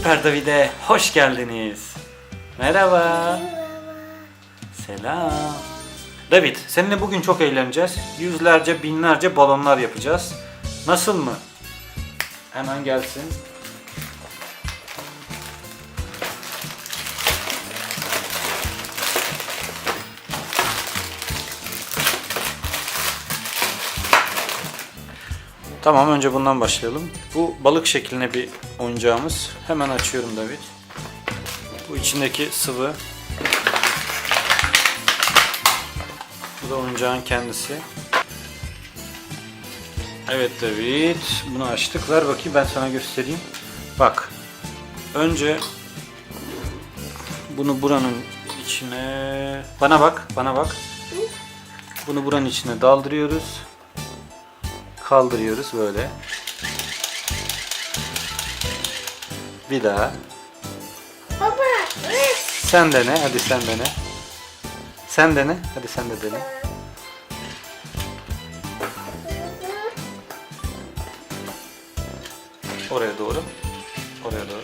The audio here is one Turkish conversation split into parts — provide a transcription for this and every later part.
Süper David'e hoş geldiniz. Merhaba. Selam. David, seninle bugün çok eğleneceğiz. Yüzlerce, binlerce balonlar yapacağız. Nasıl mı? Hemen gelsin. Tamam önce bundan başlayalım. Bu balık şekline bir oyuncağımız. Hemen açıyorum David. Bu içindeki sıvı. Bu da oyuncağın kendisi. Evet David. Bunu açtık. Ver bakayım ben sana göstereyim. Bak. Önce bunu buranın içine... Bana bak. Bana bak. Bunu buranın içine daldırıyoruz kaldırıyoruz böyle. Bir daha. Baba. Sen dene. Hadi sen dene. Sen dene. Hadi sen de dene. Oraya doğru. Oraya doğru.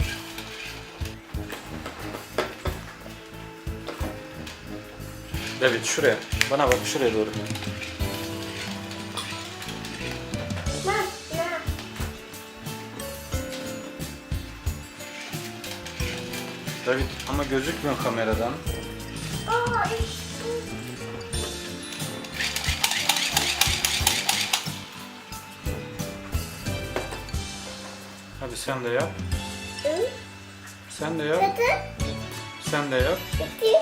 David şuraya. Bana bak şuraya doğru. David ama gözükmüyor kameradan. Hadi sen de yap. Sen de yap. Bitti. Sen de yap. Bitti.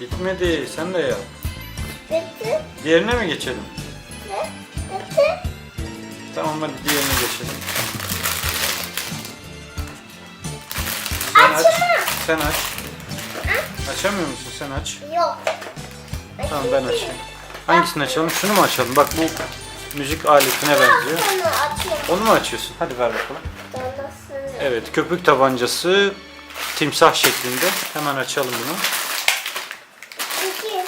Bitmedi. Sen de yap. Bitti. Diğerine mi geçelim? Bitti. Tamam hadi diğerine geçelim. Sen aç. Sen aç. Açamıyor musun? Sen aç. Yok. Tamam ben açayım. Hangisini açalım? Şunu mu açalım? Bak bu müzik aletine benziyor. Onu mu açıyorsun? Hadi ver bakalım. Evet köpük tabancası timsah şeklinde. Hemen açalım bunu. İki.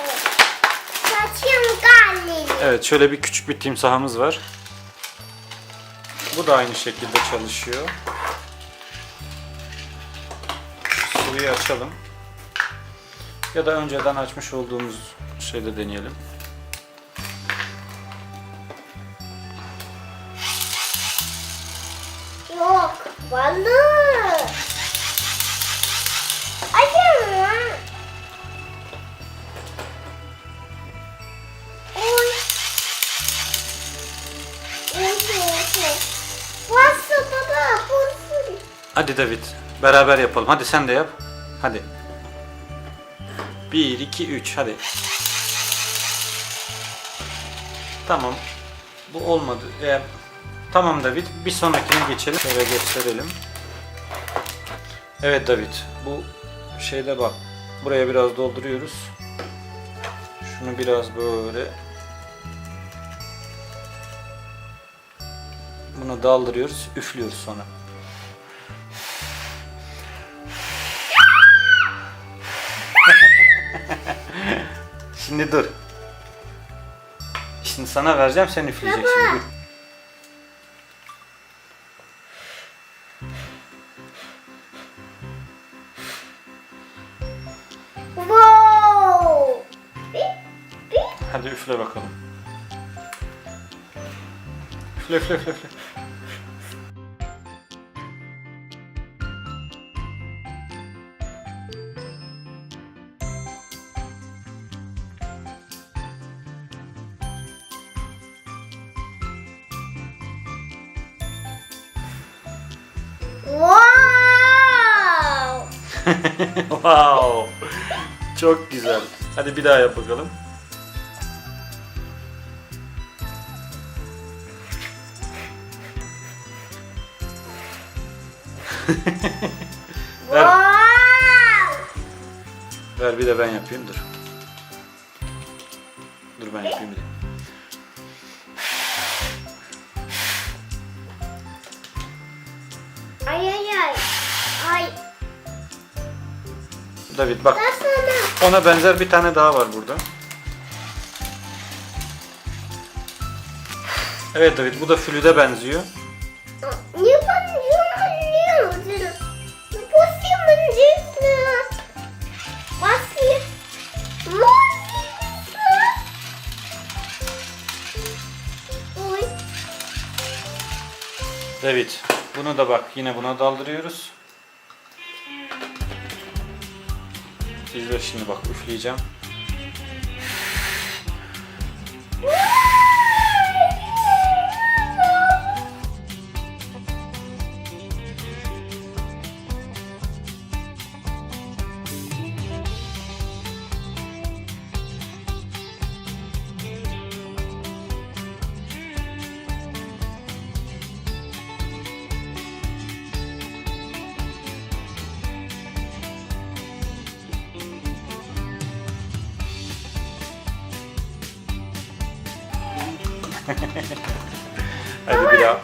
Evet. Saçım galili. Evet şöyle bir küçük bir timsahımız var. Bu da aynı şekilde çalışıyor. Sıvıyı açalım. Ya da önceden açmış olduğumuz şeyde deneyelim. Yok. Balık. Oy. Burası baba. Burası. Hadi David beraber yapalım. Hadi sen de yap. Hadi. 1 2 3 hadi. Tamam. Bu olmadı. Eğer Tamam David. Bir sonrakine geçelim. Şöyle gösterelim. Evet David. Bu şeyde bak. Buraya biraz dolduruyoruz. Şunu biraz böyle Bunu daldırıyoruz, üflüyoruz sonra. Şimdi dur. Şimdi sana vereceğim sen üfleyeceksin. Dur. Wow. Bip, bip. Hadi üfle bakalım. Üfle üfle üfle üfle. Wow. Çok güzel. Hadi bir daha yap bakalım. ver, Wow. ver bir de ben yapayım dur. Dur ben yapayım bir de. David bak. Ona benzer bir tane daha var burada. Evet David bu da flüde benziyor. David bunu da bak yine buna daldırıyoruz. İzle şimdi bak üfleyeceğim. Hadi bir daha.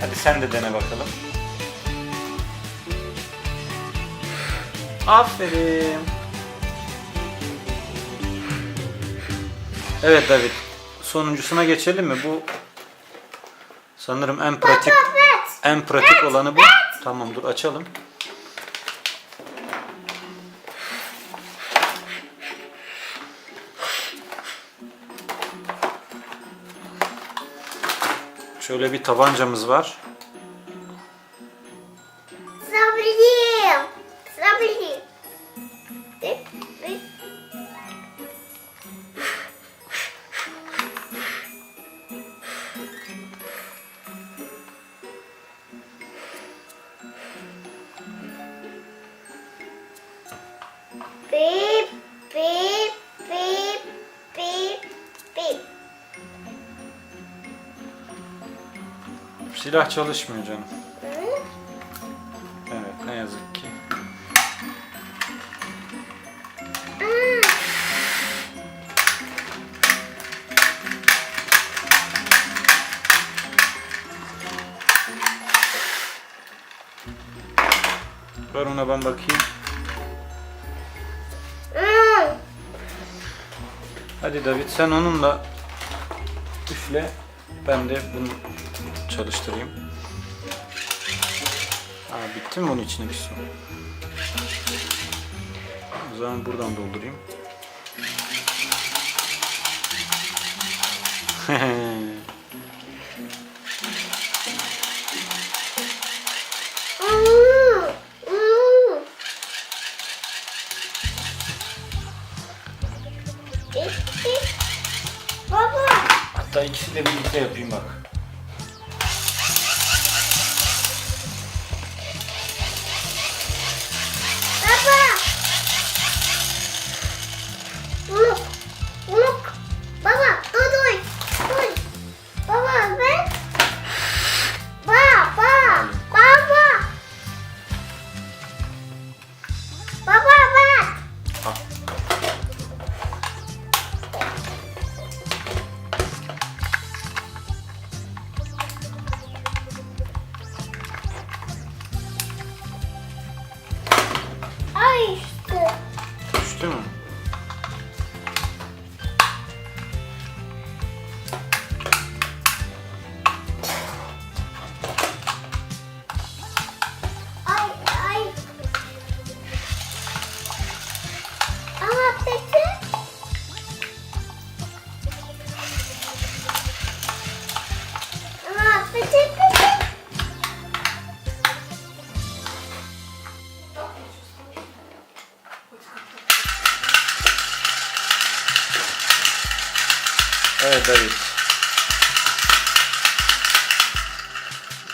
Hadi sen de dene bakalım. Aferin. Evet David. Sonuncusuna geçelim mi? Bu sanırım en pratik en pratik olanı bu. Tamam dur açalım. Şöyle bir tabancamız var. Silah çalışmıyor canım. Evet ne yazık ki. Aa. Ver ona ben bakayım. Aa. Hadi David sen onunla üfle. Ben de bunu çalıştırayım. Aa, bitti mi bunun içindeki su? O zaman buradan doldurayım. Hatta ikisi de birlikte yapayım bak. İşte. Düştü mü?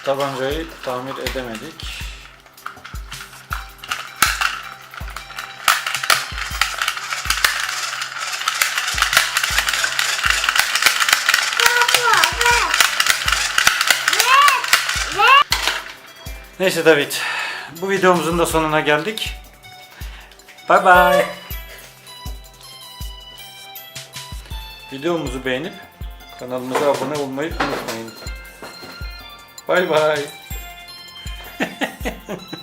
Tabancayı tamir edemedik. Neyse David. Bu videomuzun da sonuna geldik. Bay bay. Videomuzu beğenip kanalımıza abone olmayı unutmayın. Bye bye.